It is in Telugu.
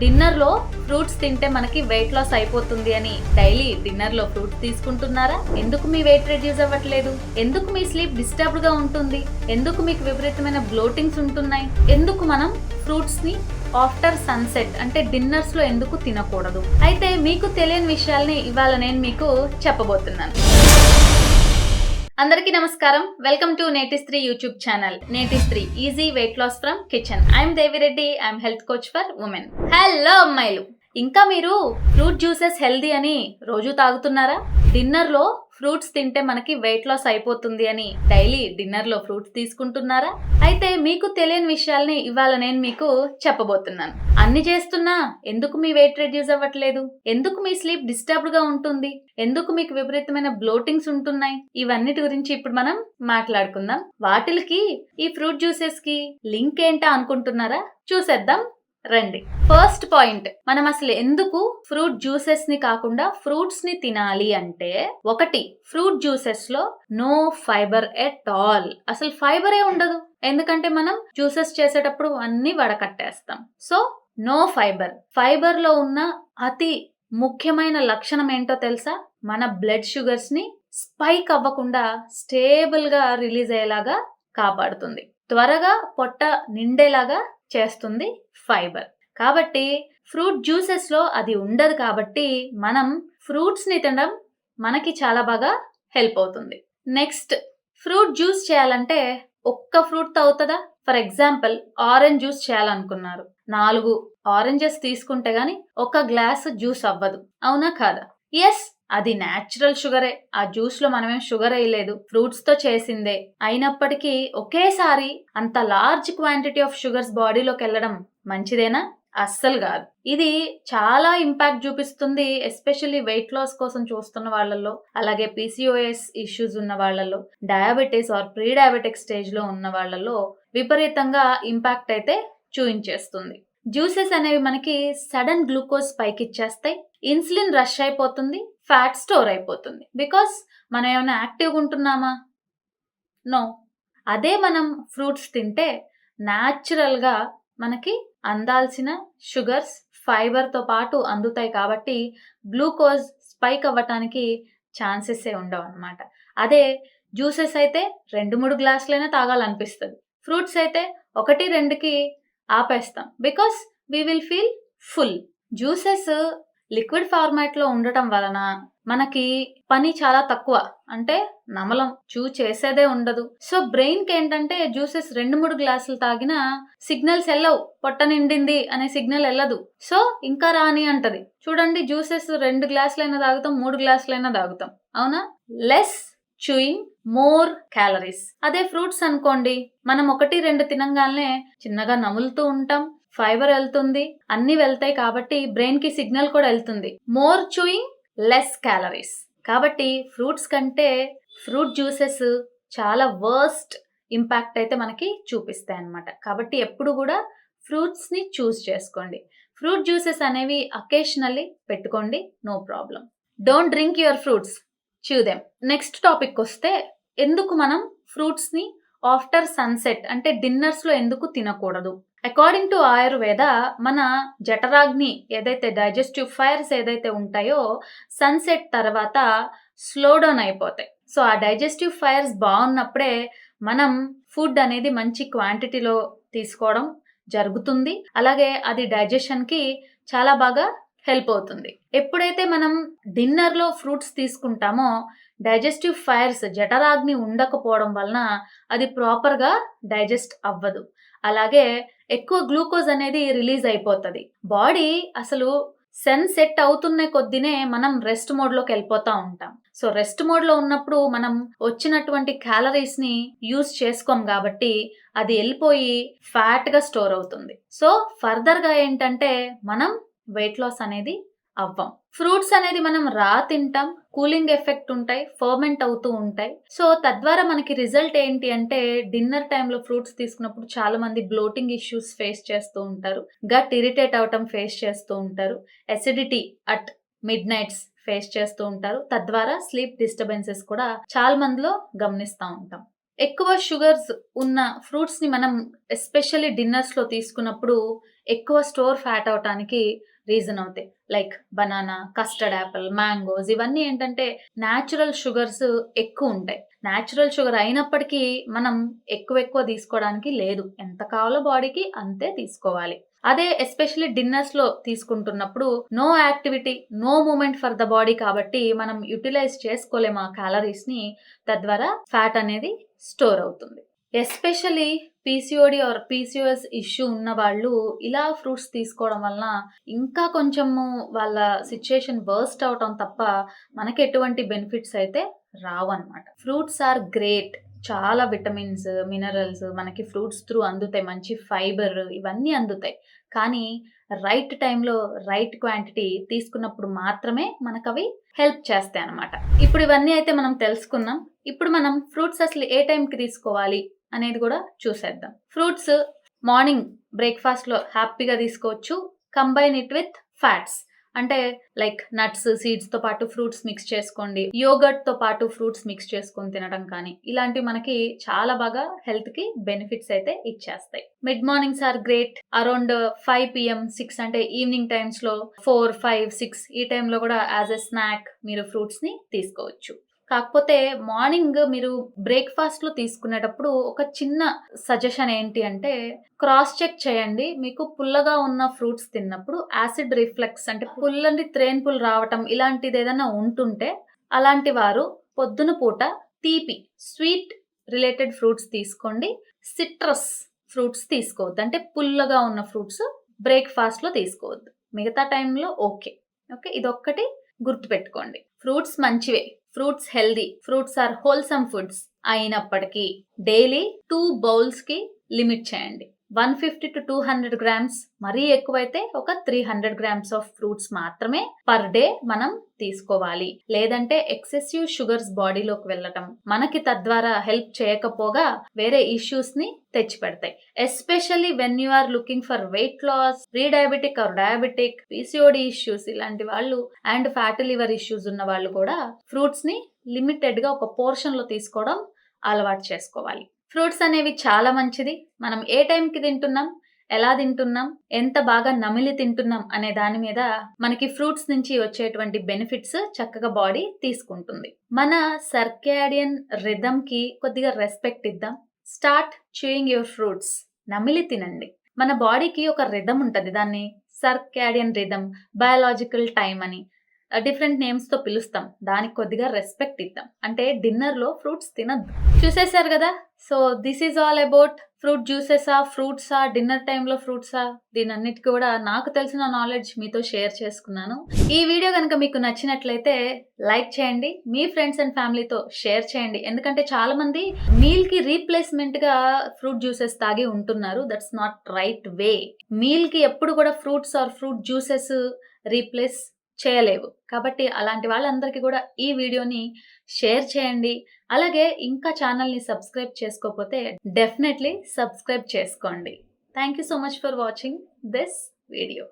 డిన్నర్లో ఫ్రూట్స్ తింటే మనకి వెయిట్ లాస్ అయిపోతుంది అని డైలీ డిన్నర్లో ఫ్రూట్స్ తీసుకుంటున్నారా? ఎందుకు మీ వెయిట్ రెడ్యూస్ అవ్వట్లేదు? ఎందుకు మీ స్లీప్ డిస్టర్బ్డ్గా ఉంటుంది? ఎందుకు మీకు విపరీతమైన బ్లోటింగ్స్ ఉంటున్నాయి? ఎందుకు మనం ఫ్రూట్స్ని ఆఫ్టర్ సన్సెట్ అంటే డిన్నర్స్లో ఎందుకు తినకూడదు? అయితే మీకు తెలియని విషయాల్ని ఇవాళ నేను మీకు చెప్పబోతున్నాను. అందరికీ నమస్కారం. Welcome to Netistree YouTube channel Netistree easy weight loss from kitchen I'm Devireddy I'm health coach for women hello అమ్మాయిలు. ఇంకా మీరు ఫ్రూట్ జ్యూసెస్ హెల్దీ అని రోజు తాగుతున్నారా? డిన్నర్లో ఫ్రూట్స్ తింటే మనకి వెయిట్ లాస్ అయిపోతుంది అని డైలీ డిన్నర్లో ఫ్రూట్స్ తీసుకుంటున్నారా? అయితే మీకు తెలియని విషయాల్ని ఇవాళ నేను మీకు చెప్పబోతున్నాను. అన్ని చేస్తున్నా ఎందుకు మీ వెయిట్ రెడ్యూస్ అవ్వట్లేదు? ఎందుకు మీ స్లీప్ డిస్టర్బ్డ్గా ఉంటుంది? ఎందుకు మీకు విపరీతమైన బ్లోటింగ్స్ ఉంటున్నాయి? ఇవన్నిటి గురించి ఇప్పుడు మనం మాట్లాడుకుందాం. వాటికి ఈ ఫ్రూట్ జ్యూసెస్కి లింక్ ఏంటా అనుకుంటున్నారా? చూసేద్దాం. రండి. ఫస్ట్ పాయింట్ మనం అసలు ఎందుకు ఫ్రూట్ జ్యూసెస్ని కాకుండా ఫ్రూట్స్ని తినాలి అంటే ఒకటి ఫ్రూట్ జ్యూసెస్లో నో ఫైబర్ ఎట్ ఆల్ అసలు ఫైబరే ఉండదు. ఎందుకంటే మనం జ్యూసెస్ చేసేటప్పుడు అన్ని వడకట్టేస్తాం. సో నో ఫైబర్ ఫైబర్లో ఉన్న అతి ముఖ్యమైన లక్షణం ఏంటో తెలుసా? మన బ్లడ్ షుగర్స్ని స్పైక్ అవ్వకుండా స్టేబుల్గా రిలీజ్ అయ్యేలాగా కాపాడుతుంది. త్వరగా పొట్ట నిండేలాగా చేస్తుంది ఫైబర్. కాబట్టి ఫ్రూట్ జ్యూసెస్లో అది ఉండదు కాబట్టి మనం ఫ్రూట్స్ని తినడం మనకి చాలా బాగా హెల్ప్ అవుతుంది. నెక్స్ట్ ఫ్రూట్ జ్యూస్ చేయాలంటే ఒక్క ఫ్రూట్ అవుతుందా? ఫర్ ఎగ్జాంపుల్ ఆరెంజ్ జ్యూస్ చేయాలనుకున్నారు. నాలుగు ఆరెంజెస్ తీసుకుంటే గాని ఒక గ్లాస్ జ్యూస్ అవ్వదు. అవునా కాదా? ఎస్ అది న్యాచురల్ షుగరే ఆ జ్యూస్లో మనమేం షుగర్ వేయలేదు. ఫ్రూట్స్తో చేసిందే. అయినప్పటికీ ఒకేసారి అంత లార్జ్ క్వాంటిటీ ఆఫ్ షుగర్స్ బాడీలోకి వెళ్ళడం మంచిదేనా? అస్సలు కాదు. ఇది చాలా ఇంపాక్ట్ చూపిస్తుంది ఎస్పెషల్లీ వెయిట్ లాస్ కోసం చూస్తున్న వాళ్ళల్లో అలాగే పీసీఓఎస్ ఇష్యూస్ ఉన్న వాళ్ళల్లో డయాబెటీస్ ఆర్ ప్రీ డయాబెటిక్ స్టేజ్లో ఉన్న వాళ్ళల్లో విపరీతంగా ఇంపాక్ట్ అయితే చూయించేస్తుంది జ్యూసెస్ అనేవి మనకి సడన్ గ్లూకోజ్ పైకి ఇచ్చేస్తాయి ఇన్సులిన్ రష్ అయిపోతుంది. ఫ్యాట్ స్టోర్ అయిపోతుంది. బికాస్ మనం ఏమైనా యాక్టివ్గా ఉంటున్నామా? నో. అదే మనం ఫ్రూట్స్ తింటే న్యాచురల్గా మనకి అందాల్సిన షుగర్స్ ఫైబర్తో పాటు అందుతాయి కాబట్టి గ్లూకోజ్ స్పైక్ అవ్వటానికి ఛాన్సెస్ ఉండవు అనమాట అదే జ్యూసెస్ అయితే రెండు మూడు గ్లాసులైనా తాగాలనిపిస్తుంది. ఫ్రూట్స్ అయితే ఒకటి రెండుకి ఆపేస్తాం. Because we will feel full. Juices liquid ఫార్మాట్లో ఉండటం వలన మనకి పని చాలా తక్కువ. అంటే నమలం చూ చేసేదే ఉండదు. సో బ్రెయిన్కి ఏంటంటే జ్యూసెస్ రెండు మూడు గ్లాసులు తాగినా సిగ్నల్స్ వెళ్ళవు పొట్ట నిండింది అనే సిగ్నల్ వెళ్ళదు సో ఇంకా రాని అంటది. చూడండి జ్యూసెస్ రెండు గ్లాసులైనా తాగుతాం మూడు గ్లాసులైనా తాగుతాం. అవునా? Less chewing more calories. అదే ఫ్రూట్స్ అనుకోండి మనం ఒకటి రెండు తినంగానే చిన్నగా నములుతూ ఉంటాం. ఫైబర్ వెళ్తుంది అన్ని వెళ్తాయి కాబట్టి బ్రెయిన్కి సిగ్నల్ కూడా వెళ్తుంది. More chewing less calories. కాబట్టి ఫ్రూట్స్ కంటే ఫ్రూట్ జ్యూసెస్ చాలా వర్స్ట్ ఇంపాక్ట్ అయితే మనకి చూపిస్తాయి అన్నమాట. కాబట్టి ఎప్పుడు కూడా ఫ్రూట్స్ని చూస్ చేసుకోండి. ఫ్రూట్ జ్యూసెస్ అనేవి అకేషనల్లీ పెట్టుకోండి no problem. Don't drink your fruits చూదెం next topic వస్తే ఎందుకు మనం ఫ్రూట్స్ని ఆఫ్టర్ సన్సెట్ అంటే డిన్నర్స్లో ఎందుకు తినకూడదు? అకార్డింగ్ టు ఆయుర్వేద మన జఠరాగ్ని ఏదైతే డైజెస్టివ్ ఫైర్స్ ఏదైతే ఉంటాయో సన్సెట్ తర్వాత స్లో డౌన్ అయిపోతాయి. సో ఆ డైజెస్టివ్ ఫైర్స్ బాగున్నప్పుడే మనం ఫుడ్ అనేది మంచి క్వాంటిటీలో తీసుకోవడం జరుగుతుంది. అలాగే అది డైజెషన్కి చాలా బాగా హెల్ప్ అవుతుంది. ఎప్పుడైతే మనం డిన్నర్లో ఫ్రూట్స్ తీసుకుంటామో డైజెస్టివ్ ఫైర్స్ జఠరాగ్ని ఉండకపోవడం వలన అది ప్రాపర్గా డైజెస్ట్ అవ్వదు. అలాగే ఎక్కువ గ్లూకోజ్ అనేది రిలీజ్ అయిపోతుంది. బాడీ అసలు సెన్ సెట్ అవుతున్న కొద్దినే మనం రెస్ట్ మోడ్లోకి వెళ్ళిపోతూ ఉంటాం. సో రెస్ట్ మోడ్లో ఉన్నప్పుడు మనం వచ్చినటువంటి క్యాలరీస్ని యూజ్ చేసుకోం కాబట్టి అది వెళ్ళిపోయి ఫ్యాట్గా స్టోర్ అవుతుంది. సో ఫర్దర్గా ఏంటంటే మనం వెయిట్ లాస్ అనేది అవ్వం. ఫ్రూట్స్ అనేది మనం రా తింటాం కూలింగ్ ఎఫెక్ట్ ఉంటాయి ఫర్మెంట్ అవుతూ ఉంటాయి. సో తద్వారా మనకి రిజల్ట్ ఏంటి అంటే డిన్నర్ టైంలో ఫ్రూట్స్ తీసుకున్నప్పుడు చాలా మంది బ్లోటింగ్ ఇష్యూస్ ఫేస్ చేస్తూ ఉంటారు. గట్ ఇరిటేట్ అవటం ఫేస్ చేస్తూ ఉంటారు. Acidity at mid nights face చేస్తూ ఉంటారు. తద్వారా స్లీప్ డిస్టర్బెన్సెస్ కూడా చాలా మందిలో గమనిస్తూ ఉంటాం. ఎక్కువ షుగర్స్ ఉన్న ఫ్రూట్స్ని మనం ఎస్పెషల్లీ డిన్నర్స్లో తీసుకున్నప్పుడు ఎక్కువ స్టోర్ ఫ్యాట్ అవటానికి రీజన్ అవుతాయి. Like banana custard apple mangoes ఇవన్నీ ఏంటంటే న్యాచురల్ షుగర్స్ ఎక్కువ ఉంటాయి. న్యాచురల్ షుగర్ అయినప్పటికీ మనం ఎక్కువ ఎక్కువ తీసుకోవడానికి లేదు. ఎంత కావాలో బాడీకి అంతే తీసుకోవాలి. అదే ఎస్పెషల్లీ డిన్నర్స్లో తీసుకుంటున్నప్పుడు no activity no movement for the body కాబట్టి మనం యూటిలైజ్ చేసుకోలేము ఆ క్యాలరీస్ని తద్వారా ఫ్యాట్ అనేది స్టోర్ అవుతుంది. Especially PCOD or PCOS issue ఉన్న వాళ్ళు ఇలా ఫ్రూట్స్ తీసుకోవడం వలన ఇంకా కొంచెము వాళ్ళ సిచ్యుయేషన్ వర్స్ట్ అవటం తప్ప మనకి ఎటువంటి బెనిఫిట్స్ అయితే రావు అనమాట ఫ్రూట్స్ ఆర్ గ్రేట్ చాలా విటమిన్స్ మినరల్స్ మనకి ఫ్రూట్స్ త్రూ అందుతాయి. మంచి ఫైబర్ ఇవన్నీ అందుతాయి. కానీ రైట్ టైంలో రైట్ క్వాంటిటీ తీసుకున్నప్పుడు మాత్రమే మనకు అవి హెల్ప్ చేస్తాయి అనమాట ఇప్పుడు ఇవన్నీ అయితే మనం తెలుసుకున్నాం ఇప్పుడు మనం ఫ్రూట్స్ అసలు ఏ టైంకి తీసుకోవాలి? అనేది కూడా చూసేద్దాం. ఫ్రూట్స్ మార్నింగ్ బ్రేక్ఫాస్ట్లో హ్యాపీగా తీసుకోవచ్చు. Combine it with fats. అంటే లైక్ నట్స్ సీడ్స్తో పాటు ఫ్రూట్స్ మిక్స్ చేసుకోండి. యోగర్ట్తో పాటు ఫ్రూట్స్ మిక్స్ చేసుకొని తినడం కానీ ఇలాంటివి మనకి చాలా బాగా హెల్త్కి బెనిఫిట్స్ అయితే ఇచ్చేస్తాయి. Mid mornings are great. Around five PM six అంటే ఈవినింగ్ టైమ్స్లో ఫోర్ ఫైవ్ సిక్స్ ఈ టైంలో కూడా యాజ్ ఎ స్నాక్ మీరు ఫ్రూట్స్ని తీసుకోవచ్చు. కాకపోతే మార్నింగ్ మీరు బ్రేక్ఫాస్ట్లో తీసుకునేటప్పుడు ఒక చిన్న సజెషన్ ఏంటి అంటే క్రాస్ చెక్ చేయండి. మీకు పుల్లగా ఉన్న ఫ్రూట్స్ తిన్నప్పుడు యాసిడ్ రిఫ్లెక్స్ అంటే పుల్లని త్రేన్పులు రావటం ఇలాంటిది ఏదైనా ఉంటుంటే అలాంటి వారు పొద్దున పూట తీపి స్వీట్ రిలేటెడ్ ఫ్రూట్స్ తీసుకోండి. సిట్రస్ ఫ్రూట్స్ తీసుకోవద్దు. అంటే పుల్లగా ఉన్న ఫ్రూట్స్ బ్రేక్ఫాస్ట్లో తీసుకోవద్దు. మిగతా టైంలో ఓకే. ఓకే? ఇదొక్కటి గుర్తుపెట్టుకోండి. ఫ్రూట్స్ మంచివే. Fruits healthy fruits are wholesome foods అయినప్పటికీ డైలీ టూ బౌల్స్కి లిమిట్ చేయండి. One fifty to two hundred grams మరీ ఎక్కువైతే ఒక three hundred grams of fruits మాత్రమే పర్ డే మనం తీసుకోవాలి. లేదంటే ఎక్సెసివ్ షుగర్స్ బాడీలోకి వెళ్ళటం మనకి తద్వారా హెల్ప్ చేయకపోగా వేరే ఇష్యూస్ని తెచ్చిపెడతాయి. Especially when you are looking for weight loss prediabetic or diabetic PCOD issues ఇలాంటి వాళ్ళు అండ్ ఫ్యాటీ లివర్ ఇష్యూస్ ఉన్న వాళ్ళు కూడా ఫ్రూట్స్ని లిమిటెడ్గా ఒక పోర్షన్లో తీసుకోవడం అలవాటు చేసుకోవాలి. ఫ్రూట్స్ అనేవి చాలా మంచిది. మనం ఏ టైంకి తింటున్నాం ఎలా తింటున్నాం ఎంత బాగా నమిలి తింటున్నాం అనే దాని మీద మనకి ఫ్రూట్స్ నుంచి వచ్చేటువంటి బెనిఫిట్స్ చక్కగా బాడీ తీసుకుంటుంది. మన సర్కాడియన్ రిథమ్కి కొద్దిగా రెస్పెక్ట్ ఇద్దాం. Start chewing your fruits. నమిలి తినండి. మన బాడీకి ఒక రిథమ్ ఉంటుంది. దాన్ని సర్కాడియన్ రిథమ్ బయాలజికల్ టైం అని. డిఫరెంట్ నేమ్స్తో పిలుస్తాం. దానికి కొద్దిగా రెస్పెక్ట్ ఇద్దాం. అంటే డిన్నర్లో ఫ్రూట్స్ తినద్దు. చూసేశారు కదా? So this is all about fruit జ్యూసెసా ఫ్రూట్సా డిన్నర్ టైంలో ఫ్రూట్సా దీని అన్నిటికీ కూడా నాకు తెలిసిన నాలెడ్జ్ మీతో షేర్ చేసుకున్నాను. ఈ వీడియో కనుక మీకు నచ్చినట్లయితే లైక్ చేయండి. మీ ఫ్రెండ్స్ అండ్ ఫ్యామిలీతో షేర్ చేయండి. ఎందుకంటే చాలా మంది మీల్కి రీప్లేస్మెంట్గా ఫ్రూట్ జ్యూసెస్ తాగి ఉంటున్నారు. దట్స్ నాట్ రైట్ వే మీల్కి ఎప్పుడు కూడా fruits or fruit juices replace చేయలేవు. కాబట్టి అలాంటి వాళ్ళందరికీ కూడా ఈ వీడియోని షేర్ చేయండి. అలాగే ఇంకా ఛానల్ని సబ్స్క్రైబ్ చేసుకోకపోతే డెఫినెట్లీ సబ్స్క్రైబ్ చేసుకోండి. Thank you so much for watching this video.